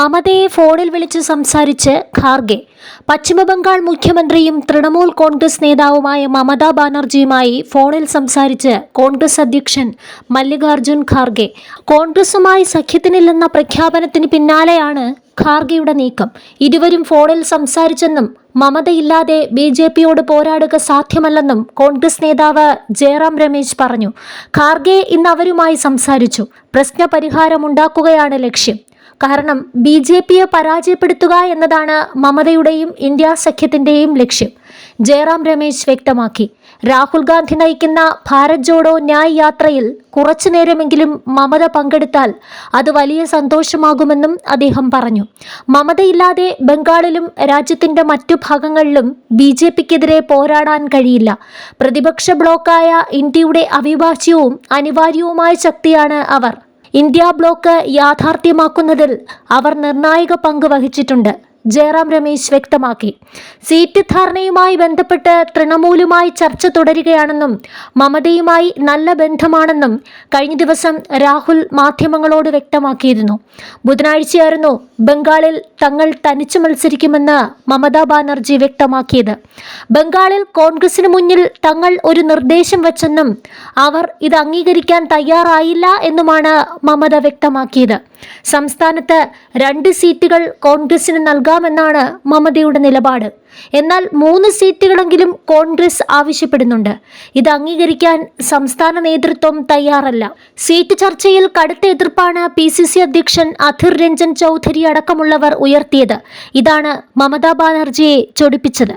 മമതയെ ഫോണിൽ വിളിച്ച് സംസാരിച്ച് ഖാർഗെ. പശ്ചിമബംഗാൾ മുഖ്യമന്ത്രിയും തൃണമൂൽ കോൺഗ്രസ് നേതാവുമായ മമതാ ബാനർജിയുമായി ഫോണിൽ സംസാരിച്ച് കോൺഗ്രസ് അധ്യക്ഷൻ മല്ലികാർജുൻ ഖാർഗെ. കോൺഗ്രസുമായി സഖ്യത്തിനില്ലെന്ന പ്രഖ്യാപനത്തിന് പിന്നാലെയാണ് ഖാർഗെയുടെ നീക്കം. ഇരുവരും ഫോണിൽ സംസാരിച്ചെന്നും മമതയില്ലാതെ ബി ജെ പിയോട് പോരാടുക സാധ്യമല്ലെന്നും കോൺഗ്രസ് നേതാവ് ജയറാം രമേശ് പറഞ്ഞു. ഖാർഗെ ഇന്ന് അവരുമായി സംസാരിച്ചു. പ്രശ്നപരിഹാരമുണ്ടാക്കുകയാണ് ലക്ഷ്യം. കാരണം ബി ജെ പിയെ പരാജയപ്പെടുത്തുക എന്നതാണ് മമതയുടെയും ഇന്ത്യ സഖ്യത്തിന്റെയും ലക്ഷ്യം. ജയറാം രമേശ് വ്യക്തമാക്കി. രാഹുൽ ഗാന്ധി നയിക്കുന്ന ഭാരത് ജോഡോ ന്യായ് യാത്രയിൽ കുറച്ചു നേരമെങ്കിലും മമത പങ്കെടുത്താൽ അത് വലിയ സന്തോഷമാകുമെന്നും അദ്ദേഹം പറഞ്ഞു. മമതയില്ലാതെ ബംഗാളിലും രാജ്യത്തിന്റെ മറ്റു ഭാഗങ്ങളിലും ബി ജെ പിക്കെതിരെ പോരാടാൻ കഴിയില്ല. പ്രതിപക്ഷ ബ്ലോക്കായ ഇന്ത്യയുടെ അവിഭാജ്യവും അനിവാര്യവുമായ ശക്തിയാണ് അവർ. ഇന്ത്യ ബ്ലോക്ക് യാഥാർത്ഥ്യമാക്കുന്നതിൽ അവർ നിർണായക പങ്ക് വഹിച്ചിട്ടുണ്ട്. ജയറാം രമേശ് വ്യക്തമാക്കി. സീറ്റ് ധാരണയുമായി ബന്ധപ്പെട്ട് തൃണമൂലുമായി ചർച്ച തുടരുകയാണെന്നും മമതയുമായി നല്ല ബന്ധമാണെന്നും കഴിഞ്ഞ ദിവസം രാഹുൽ മാധ്യമങ്ങളോട് വ്യക്തമാക്കിയിരുന്നു. ബുധനാഴ്ചയായിരുന്നു ബംഗാളിൽ തങ്ങൾ തനിച്ചു മത്സരിക്കുമെന്ന് മമതാ ബാനർജി വ്യക്തമാക്കിയത്. ബംഗാളിൽ കോൺഗ്രസിന് മുന്നിൽ തങ്ങൾ ഒരു നിർദ്ദേശം വച്ചെന്നും അവർ ഇത് അംഗീകരിക്കാൻ തയ്യാറായില്ല എന്നുമാണ് മമത വ്യക്തമാക്കിയത്. സംസ്ഥാനത്ത് രണ്ട് സീറ്റുകൾ കോൺഗ്രസിന് നൽകാമെന്നാണ് മമതയുടെ നിലപാട്. എന്നാൽ മൂന്ന് സീറ്റുകളെങ്കിലും കോൺഗ്രസ് ആവശ്യപ്പെടുന്നുണ്ട്. ഇത് അംഗീകരിക്കാൻ സംസ്ഥാന നേതൃത്വം തയ്യാറല്ല. സീറ്റ് ചർച്ചയിൽ കടുത്ത എതിർപ്പാണ് പി സി സി അധ്യക്ഷൻ അധിർ രഞ്ജൻ ചൗധരി അടക്കമുള്ളവർ ഉയർത്തിയത്. ഇതാണ് മമതാ ബാനർജിയെ ചൊടിപ്പിച്ചത്.